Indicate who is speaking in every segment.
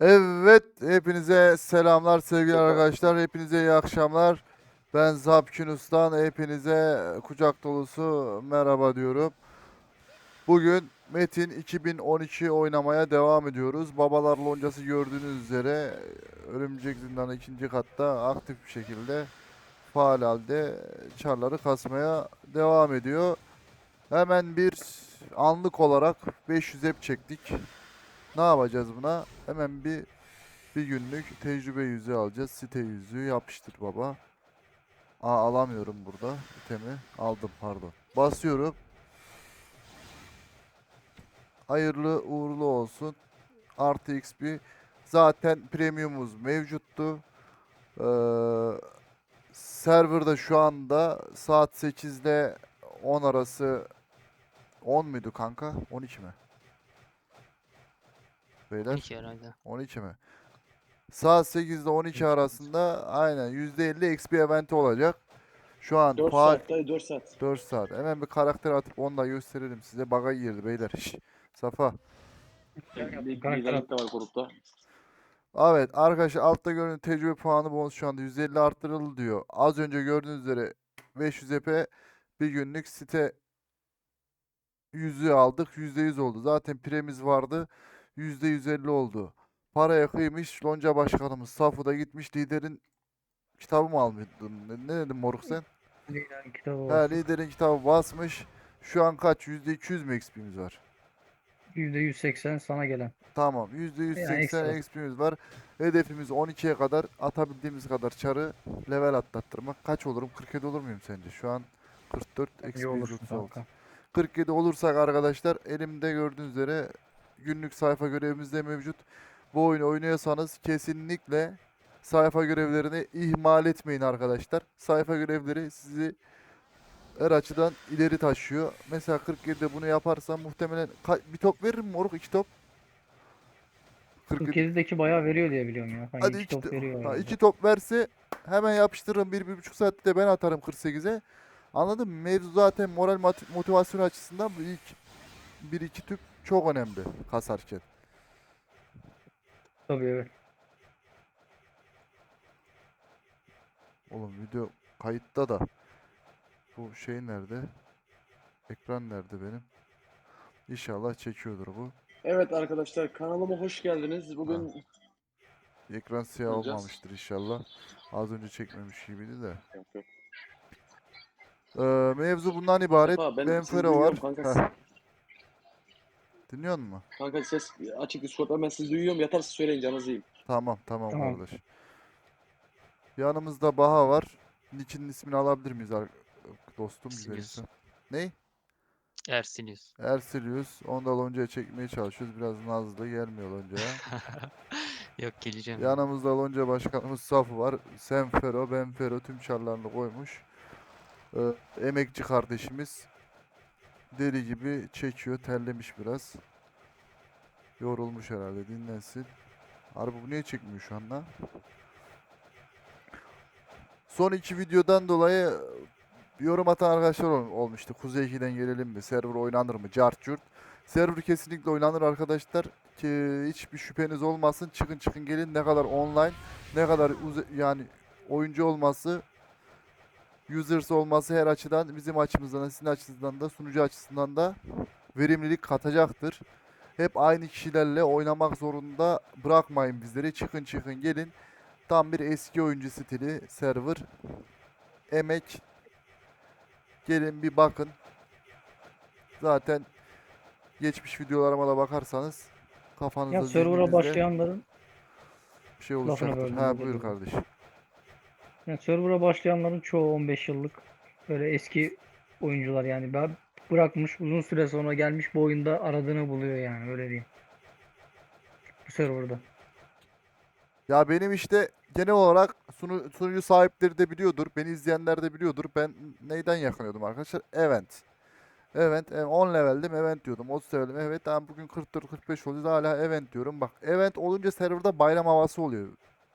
Speaker 1: Evet, hepinize selamlar sevgili arkadaşlar. Hepinize iyi akşamlar. Ben Zapkin Ustan. Hepinize kucak dolusu merhaba diyorum. Bugün Metin 2012 oynamaya devam ediyoruz. Babalar loncası gördüğünüz üzere Örümcek Zindanı ikinci katta aktif bir şekilde faal halde çarları kasmaya devam ediyor. Hemen bir anlık olarak 500 hep çektik. Ne yapacağız buna? Hemen bir bir günlük tecrübe yüzüğü alacağız. Site yüzüğü yapıştır baba. Aa alamıyorum burada itemi. Aldım pardon. Basıyorum. Hayırlı uğurlu olsun. Artı XP. Zaten premiumumuz mevcuttu. Ee, serverda şu anda saat 8 ile 10 arası 10 muydu kanka? 12 mi? Beyler
Speaker 2: 12 herhalde.
Speaker 1: 12 mi? Saat 8 ile 12 arasında aynen %50 XP eventi olacak. Şu an
Speaker 3: 4
Speaker 1: faal
Speaker 3: saat dayı 4 saat.
Speaker 1: 4 saat. Hemen bir karakter atıp onu da gösterelim size. Baga girdi beyler. Şş, Safa.
Speaker 3: Bir liderlik de var grupta.
Speaker 1: Evet arkadaşlar altta gördüğünüz tecrübe puanı bonus şu anda 150 arttırıldı diyor. Az önce gördüğünüz üzere 500 EP bir günlük site yüzüğü aldık. %100 oldu. Zaten piremiz vardı. %150 oldu. Paraya kıymış. Lonca başkanımız Safu da gitmiş. Liderin kitabı mı almıştın? Ne, ne dedin moruk sen?
Speaker 4: Liderin kitabı
Speaker 1: Ha, liderin kitabı basmış. Şu an kaç? %200 mü XP'miz var?
Speaker 4: %180 sana gelen.
Speaker 1: Tamam. %180
Speaker 4: ekstra.
Speaker 1: XP'miz var. Hedefimiz 12'ye kadar atabildiğimiz kadar çarı level atlattırmak. Kaç olurum? 47 olur muyum sence? Şu an 44 eksi
Speaker 4: İyi olur
Speaker 1: 130 oldu.
Speaker 4: kanka.
Speaker 1: 47 olursak arkadaşlar elimde gördüğünüz üzere günlük sayfa görevimiz de mevcut. Bu oyunu oynuyorsanız kesinlikle sayfa görevlerini ihmal etmeyin arkadaşlar. Sayfa görevleri sizi her açıdan ileri taşıyor. Mesela 47'de bunu yaparsam muhtemelen bir top veririm mi moruk? iki top. 47
Speaker 4: 47'deki bayağı veriyor diye biliyorum ya. Hani
Speaker 1: Hadi
Speaker 4: iki
Speaker 1: iki,
Speaker 4: top
Speaker 1: to-
Speaker 4: veriyor
Speaker 1: ha, iki top verse hemen yapıştırırım. Bir, bir buçuk saatte de ben atarım 48'e. Anladın mı? Mevzu zaten moral mot- motivasyon açısından bu ilk bir iki tüp çok önemli kasarken.
Speaker 4: Tabii evet.
Speaker 1: Oğlum video kayıtta da. Bu şey nerede? Ekran nerede benim? İnşallah çekiyordur bu.
Speaker 3: Evet arkadaşlar kanalıma hoş geldiniz. Bugün
Speaker 1: Ekran siyah
Speaker 3: Olacağız.
Speaker 1: olmamıştır inşallah. Az önce çekmemiş gibiydi de.
Speaker 3: Yok, yok.
Speaker 1: Ee, mevzu bundan ibaret.
Speaker 3: Sefa, ben
Speaker 1: Benfero var. Dinliyor musun?
Speaker 3: kanka ses açık Discord'da ben sizi duyuyorum. Yatarsa söyleyin canınızı yiyeyim.
Speaker 1: Tamam tamam
Speaker 4: Tamam.
Speaker 1: kardeş. Yanımızda Baha var. Nick'in ismini alabilir miyiz ar- dostum
Speaker 2: Sirius.
Speaker 1: güzelse? Ney?
Speaker 2: Ersinius.
Speaker 1: Ersilius. Onu da loncaya çekmeye çalışıyoruz. Biraz nazlı gelmiyor loncaya.
Speaker 2: Yok geleceğim.
Speaker 1: Yanımızda lonca başkanımız Safu var. Senfero, Benfero tüm çarlarını koymuş. Ee, emekçi kardeşimiz. Deli gibi çekiyor. Terlemiş biraz. Yorulmuş herhalde. Dinlensin. Harbi bu niye çekmiyor şu an lan? Son iki videodan dolayı yorum atan arkadaşlar ol- olmuştu. Kuzey 2'den gelelim mi? Server oynanır mı? Cart curt. Server kesinlikle oynanır arkadaşlar. Ki hiçbir şüpheniz olmasın. Çıkın çıkın gelin. Ne kadar online, ne kadar yani oyuncu olması, users olması her açıdan bizim açımızdan da sizin açınızdan da sunucu açısından da verimlilik katacaktır. Hep aynı kişilerle oynamak zorunda bırakmayın bizleri. Çıkın çıkın gelin. Tam bir eski oyuncu stili server. Emek. Gelin bir bakın. Zaten geçmiş videolarıma da bakarsanız kafanızda
Speaker 4: Ya server'a
Speaker 1: zihninizde
Speaker 4: başlayanların
Speaker 1: bir şey
Speaker 4: lafını
Speaker 1: olacaktır.
Speaker 4: böldüm,
Speaker 1: Ha buyur
Speaker 4: dilerim.
Speaker 1: kardeşim.
Speaker 4: Yani server'a başlayanların çoğu 15 yıllık böyle eski oyuncular yani ben bırakmış uzun süre sonra gelmiş bu oyunda aradığını buluyor yani öyle diyeyim. Bu serverda.
Speaker 1: Ya benim işte genel olarak sunu, sunucu sahipleri de biliyordur. Beni izleyenler de biliyordur. Ben neyden yakınıyordum arkadaşlar? Event. Event. em, 10 leveldim. Event diyordum. 30 leveldim. Evet tamam bugün 44-45 oluyoruz. Hala event diyorum. Bak event olunca serverda bayram havası oluyor.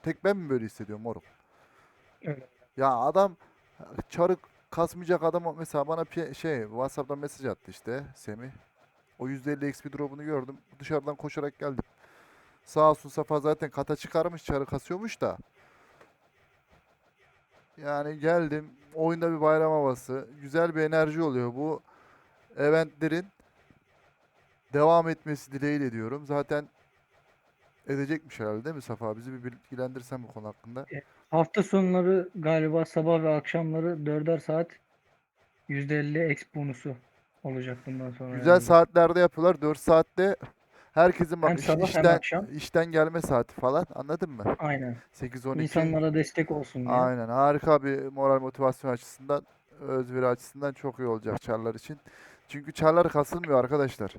Speaker 1: Tek ben mi böyle hissediyorum moruk? Ya adam çarık kasmayacak adam mesela bana pi- şey WhatsApp'tan mesaj attı işte Semih. O %50 XP drop'unu gördüm. Dışarıdan koşarak geldim. Sağ olsun Safa zaten kata çıkarmış, çarı kasıyormuş da. Yani geldim. Oyunda bir bayram havası. Güzel bir enerji oluyor. Bu eventlerin devam etmesi dileğiyle diyorum. Zaten edecekmiş herhalde değil mi Safa? Bizi bir bilgilendirsen bu konu hakkında.
Speaker 4: Hafta sonları galiba sabah ve akşamları 4'er saat %50 ex bonusu olacak bundan sonra.
Speaker 1: Güzel
Speaker 4: herhalde.
Speaker 1: saatlerde yapıyorlar. 4 saatte herkesin bak
Speaker 4: Hem
Speaker 1: iş-
Speaker 4: sabah hem
Speaker 1: işten,
Speaker 4: akşam.
Speaker 1: işten gelme saati falan. Anladın mı?
Speaker 4: Aynen.
Speaker 1: 8-12.
Speaker 4: İnsanlara destek olsun diye.
Speaker 1: Aynen. Harika bir moral motivasyon açısından, özveri açısından çok iyi olacak çarlar için. Çünkü çarlar kasılmıyor arkadaşlar.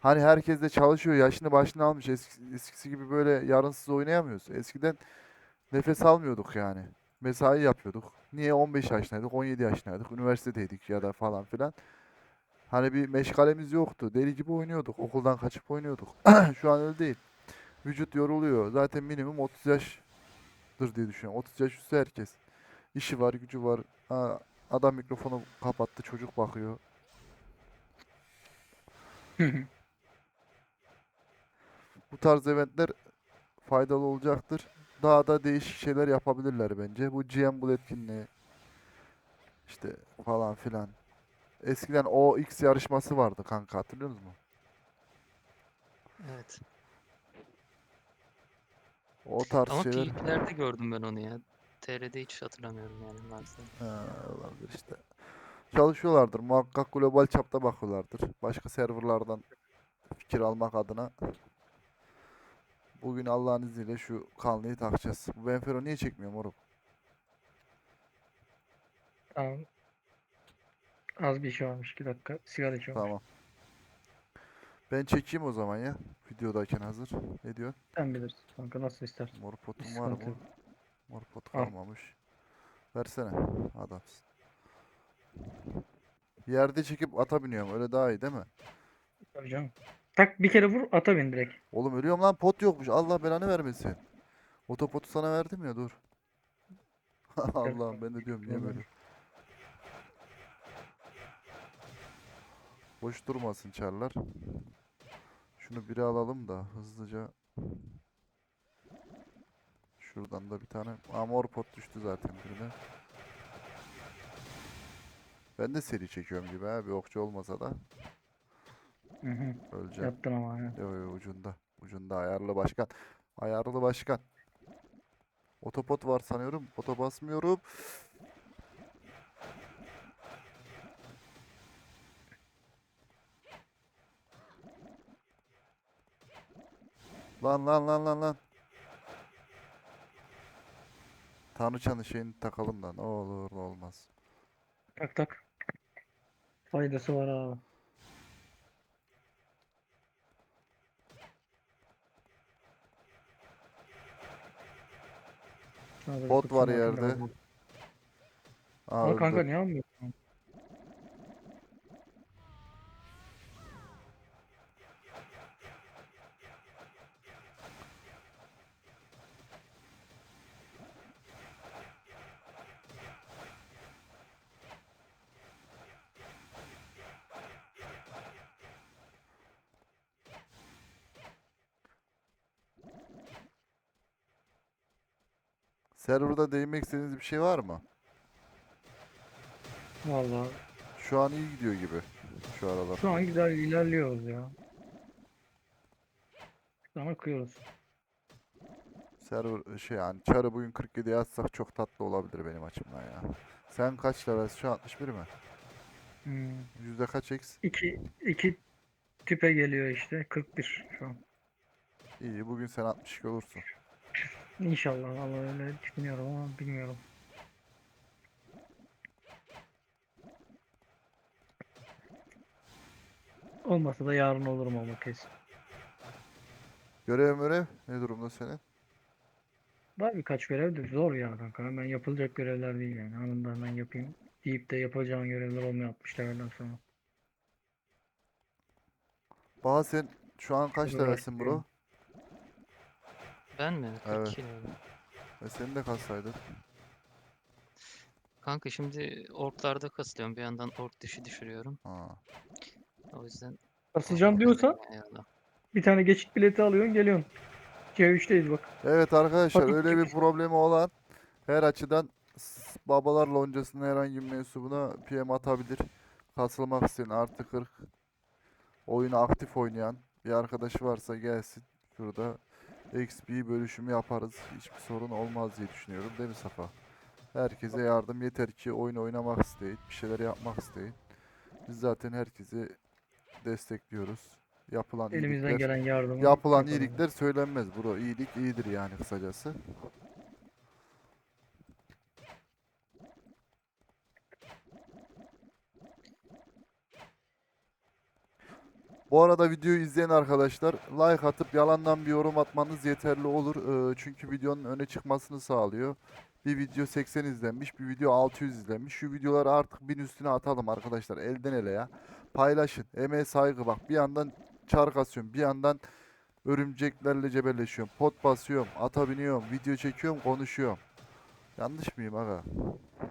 Speaker 1: Hani herkes de çalışıyor, yaşını başını almış. Eskisi, eskisi gibi böyle yarınsız oynayamıyoruz. Eskiden nefes almıyorduk yani. Mesai yapıyorduk. Niye 15 yaşındaydık, 17 yaşındaydık, üniversitedeydik ya da falan filan. Hani bir meşgalemiz yoktu. Deli gibi oynuyorduk. Okuldan kaçıp oynuyorduk. Şu an öyle değil. Vücut yoruluyor. Zaten minimum 30 yaşdır diye düşünüyorum. 30 yaş üstü herkes. İşi var, gücü var. Ha, adam mikrofonu kapattı, çocuk bakıyor. Bu tarz eventler faydalı olacaktır. Daha da değişik şeyler yapabilirler bence. Bu GM etkinliği işte falan filan. Eskiden o X yarışması vardı kanka hatırlıyor musun?
Speaker 2: Evet.
Speaker 1: O tarz
Speaker 2: Ama
Speaker 1: şeyler.
Speaker 2: PvP'lerde gördüm ben onu ya. TR'de hiç hatırlamıyorum yani varsa.
Speaker 1: Ha, olabilir işte. Çalışıyorlardır. Muhakkak global çapta bakıyorlardır. Başka serverlardan fikir almak adına. Bugün Allah'ın izniyle şu kanlıyı takacağız. Bu Benfero niye çekmiyor moruk?
Speaker 4: Tamam. Az bir şey varmış. 2 dakika sigara içiyorum.
Speaker 1: Tamam. Ben çekeyim o zaman ya. Videodayken hazır. Ne diyorsun?
Speaker 4: Sen bilirsin kanka nasıl istersen.
Speaker 1: Mor potum var
Speaker 4: sıkıntı
Speaker 1: mı?
Speaker 4: yok.
Speaker 1: Mor pot
Speaker 4: Al.
Speaker 1: kalmamış. Versene. Adamsın. Yerde çekip ata biniyorum. Öyle daha iyi değil mi?
Speaker 4: Tabii canım. Tak bir kere vur ata bin direkt.
Speaker 1: Oğlum ölüyorum lan pot yokmuş. Allah belanı vermesin. Otopotu sana verdim ya dur. Allah'ım ben de diyorum niye böyle. Boş durmasın çarlar. Şunu biri alalım da hızlıca. Şuradan da bir tane. Aa, mor pot düştü zaten birine. Ben de seri çekiyorum gibi ha. Bir okçu olmasa da
Speaker 4: Hı hı.
Speaker 1: öleceğim.
Speaker 4: Yaptın ama ya.
Speaker 1: Yo yo ucunda. Ucunda ayarlı başkan. Ayarlı başkan. Otopot var sanıyorum. Ota basmıyorum. Lan lan lan lan lan. Tanrıçanın şeyini takalım da ne olur ne olmaz.
Speaker 4: Tak tak. Faydası var abi.
Speaker 1: Bot var yerde.
Speaker 4: Ama kanka niye almıyorsun?
Speaker 1: Serverda değinmek istediğiniz bir şey var mı?
Speaker 4: Vallahi
Speaker 1: Şu an iyi gidiyor gibi. Şu aralar.
Speaker 4: şu an güzel ilerliyoruz ya. Şu an akıyoruz.
Speaker 1: Server şey yani çarı bugün 47 yazsak çok tatlı olabilir benim açımdan ya. Sen kaç levelsin şu an 61 mi?
Speaker 4: Hmm.
Speaker 1: Yüzde kaç X?
Speaker 4: İki, iki tipe geliyor işte. 41 şu an.
Speaker 1: İyi bugün sen 62 olursun.
Speaker 4: İnşallah vallahi öyle düşünüyorum ama bilmiyorum. Olmasa da yarın olurum ama kesin.
Speaker 1: Görev görev ne durumda senin?
Speaker 4: Var birkaç görev de zor ya kanka. Hemen yapılacak görevler değil yani. Anında hemen yapayım deyip de yapacağın görevler olmuyor 60 levelden sonra.
Speaker 1: Baha sen şu an kaç levelsin bro?
Speaker 2: Ben mi?
Speaker 1: Evet.
Speaker 2: 42 level.
Speaker 1: E senin de kaçsaydın.
Speaker 2: Kanka şimdi orklarda kasılıyorum. Bir yandan ork dışı düşürüyorum.
Speaker 1: Ha.
Speaker 2: O yüzden
Speaker 4: Basacağım diyorsa bir tane geçit bileti alıyorsun geliyorsun. C3'teyiz bak.
Speaker 1: Evet arkadaşlar
Speaker 4: Hafif
Speaker 1: öyle bir problemi olan her açıdan s- babalar loncasının herhangi bir mensubuna PM atabilir. Katılmak isteyen artı 40 oyunu aktif oynayan bir arkadaşı varsa gelsin. Şurada XP bölüşümü yaparız. Hiçbir sorun olmaz diye düşünüyorum değil mi Safa? Herkese yardım yeter ki oyun oynamak isteyin, bir şeyler yapmak isteyin. Biz zaten herkesi destekliyoruz. Yapılan
Speaker 4: Elimizden
Speaker 1: iyilikler-
Speaker 4: gelen yardımı
Speaker 1: Yapılan iyilikler söylenmez bro. İyilik iyidir yani kısacası. Bu arada videoyu izleyen arkadaşlar like atıp yalandan bir yorum atmanız yeterli olur. Ee, çünkü videonun öne çıkmasını sağlıyor. Bir video 80 izlenmiş, bir video 600 izlenmiş. Şu videoları artık bin üstüne atalım arkadaşlar. Elden ele ya. Paylaşın. Emeğe saygı bak. Bir yandan çark asıyorum. Bir yandan örümceklerle cebelleşiyorum. Pot basıyorum. Ata biniyorum. Video çekiyorum. Konuşuyorum. Yanlış mıyım aga?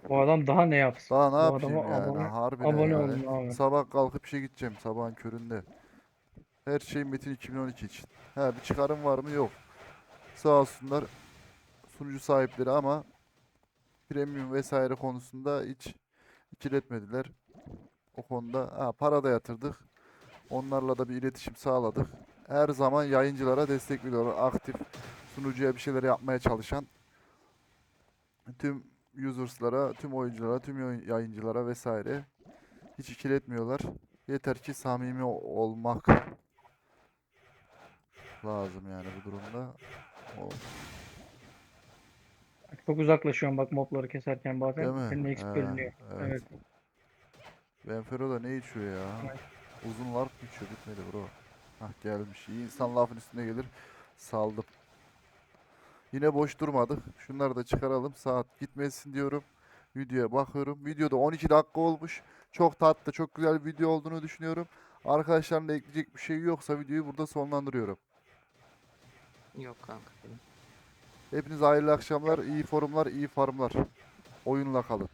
Speaker 4: Bu adam daha ne yapsın?
Speaker 1: Daha ne
Speaker 4: Bu
Speaker 1: yapayım
Speaker 4: adama
Speaker 1: yani?
Speaker 4: abone-
Speaker 1: Harbiden
Speaker 4: abone
Speaker 1: yani.
Speaker 4: olun abi.
Speaker 1: Sabah kalkıp işe gideceğim sabahın köründe. Her şey Metin 2012 için. Ha bir çıkarım var mı? Yok. Sağ olsunlar sunucu sahipleri ama premium vesaire konusunda hiç ikiletmediler. O konuda ha, para da yatırdık. Onlarla da bir iletişim sağladık. Her zaman yayıncılara destek veriyorlar. Aktif sunucuya bir şeyler yapmaya çalışan tüm users'lara, tüm oyunculara, tüm yayın- yayıncılara vesaire hiç ikiletmiyorlar. Yeter ki samimi olmak lazım yani bu durumda. O,
Speaker 4: Çok uzaklaşıyorum bak mobları keserken bazen.
Speaker 1: değil mi?
Speaker 4: Senin eksik
Speaker 1: evet.
Speaker 4: Evet.
Speaker 1: Benfero da ne içiyor ya?
Speaker 4: Evet.
Speaker 1: Uzun larp içiyor bitmedi bro. Hah gelmiş. İyi insan lafın üstüne gelir. Saldım. Yine boş durmadık. Şunları da çıkaralım. Saat gitmesin diyorum. Videoya bakıyorum. Videoda 12 dakika olmuş. Çok tatlı, çok güzel bir video olduğunu düşünüyorum. Arkadaşlarım da ekleyecek bir şey yoksa videoyu burada sonlandırıyorum.
Speaker 2: Yok kanka.
Speaker 1: Hepinize hayırlı akşamlar, iyi forumlar, iyi farmlar. Oyunla kalın.